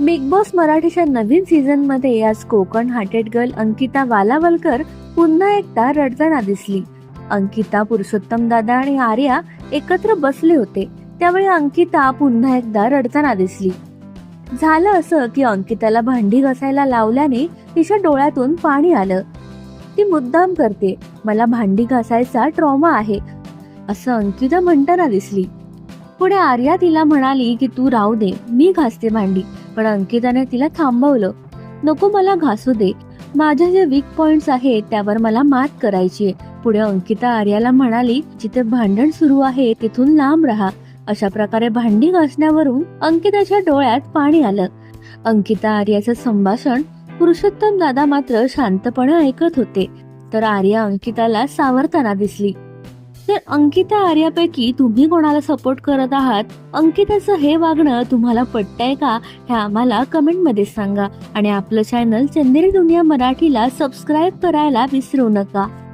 Big boss मराठीच्या नवीन सीझनमध्ये आज कोकण हार्टेड गर्ल अंकिता वालावलकर पुन्हा एकदा रडताना दिसली. अंकिता पुरुषोत्तम दादा आणि आर्या एकत्र बसले होते. त्यावेळी अंकिता पुन्हा एकदा रडताना दिसली. झालं असं की अंकिताला भांडी घासायला लावल्याने तिच्या डोळ्यातून पाणी आलं. ती मुद्दाम करते मला भांडी घासायचा ट्रॉमा आहे. असं अंकिता म्हणताना दिसली. पुढे आर्या तिला म्हणाली की तू राहू दे मी घासते भांडी. पण अंकिताने तिला थांबवलं. नको मला घासू दे. माझ्या जे वीक पॉइंट्स आहेत त्यावर मला मात करायची आहे. पुढे अंकिता आर्याला म्हणाली जिथे भांडण सुरू आहे तिथून लांब राहा. अशा प्रकारे भांडी घासण्यावरून अंकिताच्या डोळ्यात पाणी आलं. अंकिता आर्याचं संभाषण पुरुषोत्तम दादा मात्र शांतपणे ऐकत होते. तर आर्या अंकिताला सावरताना दिसली. तर अंकिता आर्यापैकी तुम्ही कोणाला सपोर्ट करत आहात? अंकिताचं हे वागणं तुम्हाला पटतंय का? हे आम्हाला कमेंटमध्ये सांगा. आणि आपलं चॅनल चंदेरी दुनिया मराठीला सबस्क्राईब करायला विसरू नका.